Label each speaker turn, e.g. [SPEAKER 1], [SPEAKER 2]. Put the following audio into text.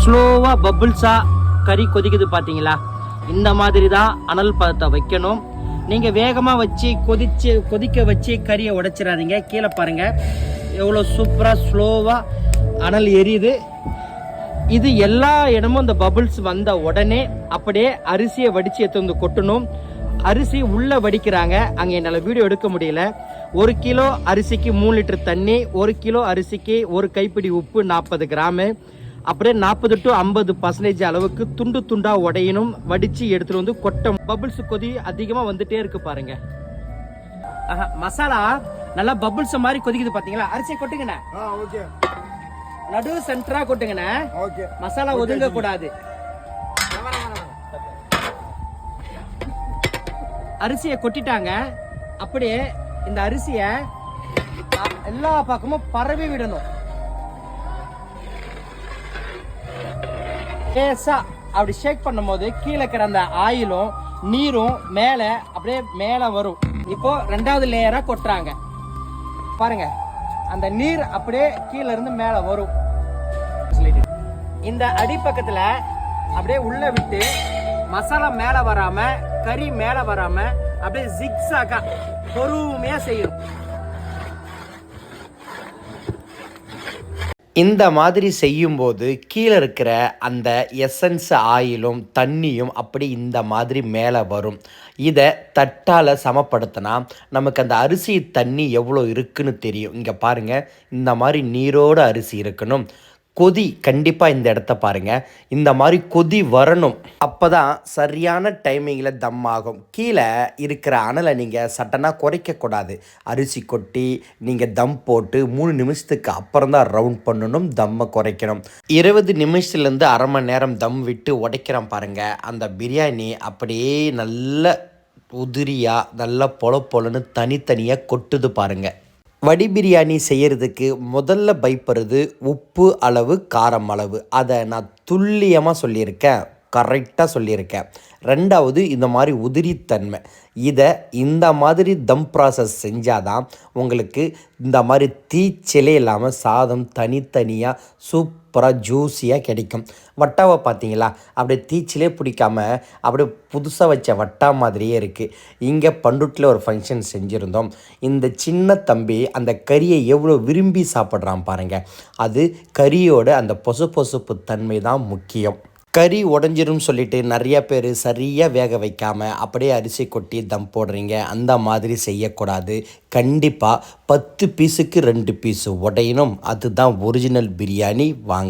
[SPEAKER 1] ஸ்லோவாக பபுள்ஸாக கறி கொதிக்குது பார்த்தீங்களா இந்த மாதிரி தான் அனல் பதத்தை வைக்கணும். நீங்கள் வேகமாக வச்சு கொதிச்சு கொதிக்க வச்சு கறியை உடைச்சிடாதீங்க. கீழே பாருங்கள் எவ்வளோ சூப்பராக ஸ்லோவாக அனல் எரியுது. இது எல்லா இடமும் இந்த பபுள்ஸ் வந்த உடனே அப்படியே அரிசியை வடித்து எடுத்து வந்து கொட்டணும். அரிசி உள்ளே வடிக்கிறாங்க. அங்கே என்னால் வீடியோ எடுக்க முடியல. ஒரு கிலோ அரிசிக்கு மூணு லிட்டர் தண்ணி ஒரு கிலோ அரிசிக்கு ஒரு கைப்பிடி உப்பு நாற்பது கிராமு. அப்படியே நாற்பது டு ஐம்பது பர்சன்டேஜ் அளவுக்கு துண்டு துண்டா உடையணும். வடிச்சு எடுத்துட்டு வந்து கொட்டம் பபுள்ஸ் கொதி அதிகமா வந்துட்டே இருக்கு பாருங்க. ஆஹா, மசாலா நல்லா பபுள்ஸ் மாதிரி கொதிக்குது பாத்தீங்களா? அரிசியை கொட்டுங்கண்ணே. நடு சென்டரா கொட்டுங்கண்ணே. மசாலா ஒதுங்க கூடாது. அரிசியை கொட்டிட்டாங்க. அப்படியே இந்த அரிசியை எல்லா பக்கமும் பரவி விடணும். லேசா அப்படி ஷேக் பண்ணும்போது கீழே இருக்கிற அந்த ஆயிலும் நீரும் மேலே அப்படியே மேலே வரும். இப்போ ரெண்டாவது லேயரா கொட்டுறாங்க. பாருங்க அந்த நீர் அப்படியே கீழே இருந்து மேலே வரும். இந்த அடிப்பக்கத்துல அப்படியே உள்ள விட்டு மசாலா மேல வராம கறி மேல வராம அப்படியே ஜிக்ஸாக்கா பொறுமையா செய்யணும்.
[SPEAKER 2] இந்த மாதிரி செய்யும்போது கீழே இருக்கிற அந்த எசன்ஸ் ஆயிலும் தண்ணியும் அப்படி இந்த மாதிரி மேலே வரும். இதை தட்டால் சமப்படுத்தினா நமக்கு அந்த அரிசி தண்ணி எவ்வளோ இருக்குன்னு தெரியும். இங்கே பாருங்கள் இந்த மாதிரி நீரோட அரிசி இருக்கணும். கொதி கண்டிப்பாக இந்த இடத்த பாருங்கள் இந்த மாதிரி கொதி வரணும். அப்போ தான் சரியான டைமிங்கில் தம் ஆகும். கீழே இருக்கிற அனலை நீங்கள் சட்டனாக குறைக்கக்கூடாது அரிசி கொட்டி நீங்கள் தம் போட்டு மூணு நிமிஷத்துக்கு அப்புறம் தான் ரவுண்ட் பண்ணணும் தம்மை குறைக்கணும். இருபது நிமிஷத்துலேருந்து அரை மணி நேரம் தம் விட்டு உடைக்கிறோம் பாருங்கள் அந்த பிரியாணி அப்படியே நல்ல உதிரியாக நல்லா பொல பொலன்னு தனித்தனியாக கொட்டுது பாருங்கள் வடி பிரியாணி செய்கிறதுக்கு முதல்ல பயப்படுறது உப்பு அளவு காரம் அளவு. அதை நான் துல்லியமாக சொல்லியிருக்கேன். கரெக்டாக சொல்லியிருக்கேன். ரெண்டாவது இந்த மாதிரி உதிரித்தன்மை. இதை இந்த மாதிரி தம் ப்ராசஸ் செஞ்சால் தான் உங்களுக்கு இந்த மாதிரி தீச்சிலே இல்லாமல் சாதம் தனித்தனியாக சூப் சூப்பராக ஜூஸியாக கிடைக்கும். வட்டாவை பார்த்தீங்களா? அப்படியே தீச்சிலே பிடிக்காம அப்படியே புதுசாக வச்ச வட்டா மாதிரியே இருக்குது இங்கே பண்டுட்டில் ஒரு ஃபங்க்ஷன் செஞ்சுருந்தோம். இந்த சின்ன தம்பி அந்த கறியை எவ்வளோ விரும்பி சாப்பிட்றான் பாருங்கள் அது கறியோட அந்த பொசு பொசுப்பு தன்மை தான் முக்கியம். கறி உடஞ்சிரும் சொல்லிட்டு நிறைய பேர் சரியாக வேக வைக்காமல் அப்படியே அரிசி கொட்டி தம் போடுறீங்க. அந்த மாதிரி செய்யக்கூடாது. கண்டிப்பாக பத்து பீஸுக்கு ரெண்டு பீஸு உடையணும். அதுதான் ஒரிஜினல் பிரியாணி. வாங்க.